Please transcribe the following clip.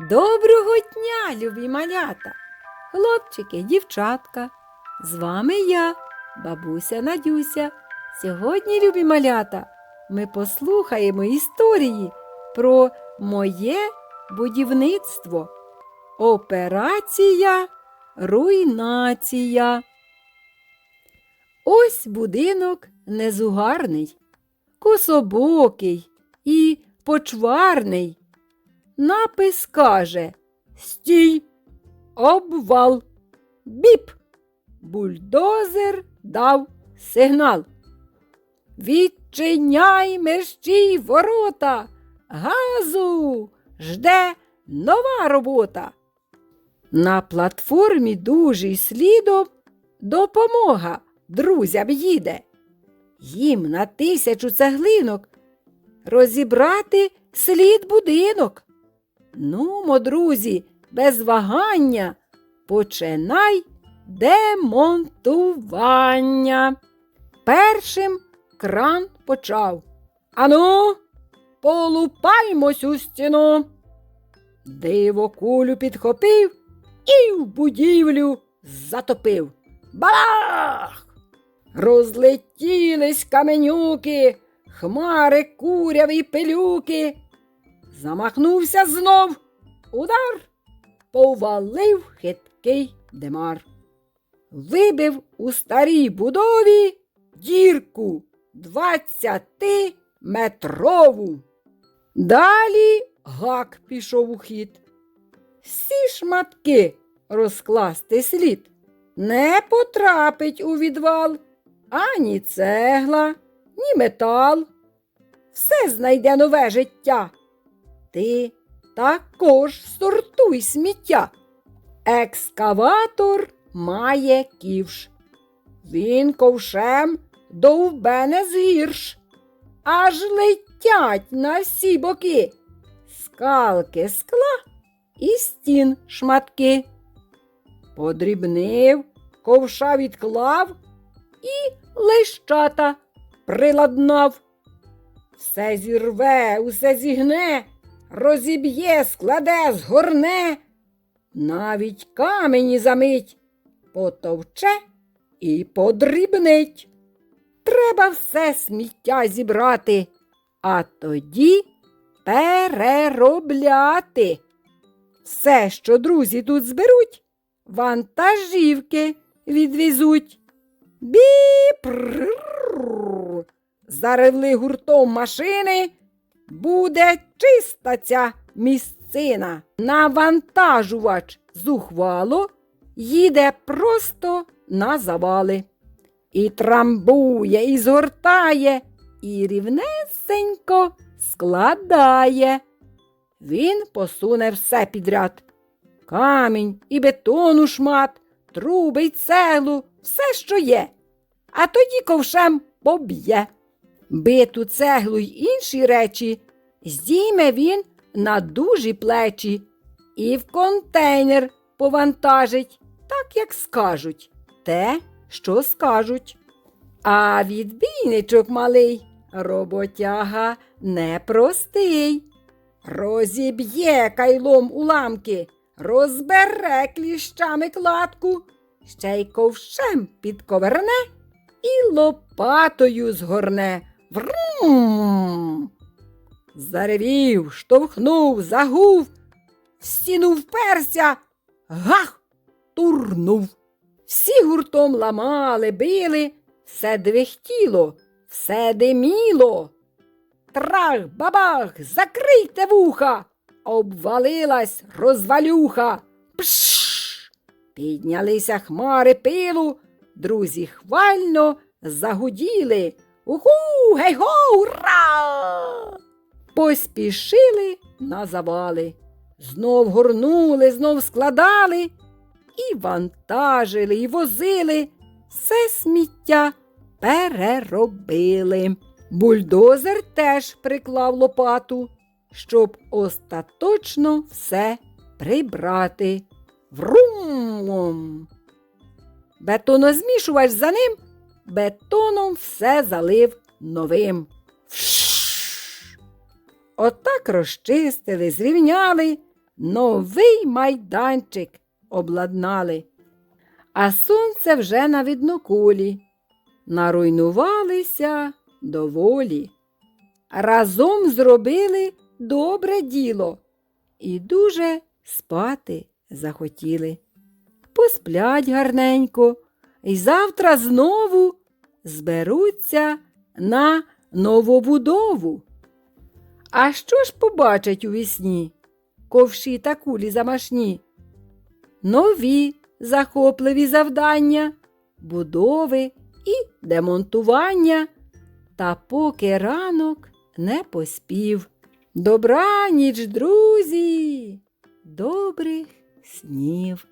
Доброго дня, любі малята, хлопчики, дівчатка. З вами я, бабуся Надюся. Сьогодні, любі малята, ми послухаємо історії про моє будівництво. Операція руйнація. Ось будинок незугарний, кособокий і почварний. Напис каже Стій, обвал, біп. Бульдозер дав сигнал. Відчиняй мерщій ворота, газу жде нова робота. На платформі дужий слідом допомога друзям їде. Їм на тисячу цеглинок розібрати слід будинок. Нумо, друзі, без вагання починай демонтування. Першим кран почав. Ану, полупаймось у стіну. Диво кулю підхопив і в будівлю затопив. Балах! Розлетілись каменюки, хмари куряві пилюки. Замахнувся знов. Удар повалив хиткий демар. Вибив у старій будові дірку двадцятиметрову. Далі гак пішов у хід. Всі шматки розкласти слід. Не потрапить у відвал ані цегла, ні метал. Все знайде нове життя. Ти також сортуй сміття. Екскаватор має ківш. Він ковшем довбене згірш. Аж летять на всі боки. Скалки скла і стін шматки. Подрібнив, ковша відклав і лещата приладнав. Все зірве, усе зігне, розіб'є, складе, згорне, навіть камені замить, потовче і подрібнить. Треба все сміття зібрати, а тоді переробляти. Все, що друзі тут зберуть, вантажівки відвезуть. Біпр. Заревли гуртом машини, буде чиста ця місцина. Навантажувач зухвало їде просто на завали. І трамбує, і згортає, і рівнесенько складає. Він посуне все підряд. Камінь і бетону шмат, труби й цеглу, все, що є. А тоді ковшем поб'є. Биту цеглу й інші речі здійме він на дужі плечі і в контейнер повантажить, так як скажуть, те, що скажуть. А відбійничок малий роботяга непростий. Розіб'є кайлом уламки, розбере кліщами кладку, ще й ковшем підковерне і лопатою згорне. Врум. Заревів, штовхнув, загув, в стіну вперся, гах, турнув. Всі гуртом ламали, били, все двихтіло, все диміло. Трах, бабах, закрийте вуха, обвалилась розвалюха. Пш! Піднялися хмари пилу, друзі хвально загуділи. Уху, гей-го, ура! Поспішили на завали. Знов горнули, знов складали і вантажили, і возили, все сміття переробили. Бульдозер теж приклав лопату, щоб остаточно все прибрати. Врум! Бетонозмішувач за ним бетоном все залив новим. Отак розчистили, зрівняли, новий майданчик обладнали. А сонце вже на видноколі. Наруйнувалися доволі. Разом зробили добре діло і дуже спати захотіли. Посплять гарненько, і завтра знову зберуться на новобудову. А що ж побачать у вісні? Ковші та кулі замашні? Нові захопливі завдання, будови і демонтування. Та поки ранок не поспів. Добраніч, друзі, добрих снів.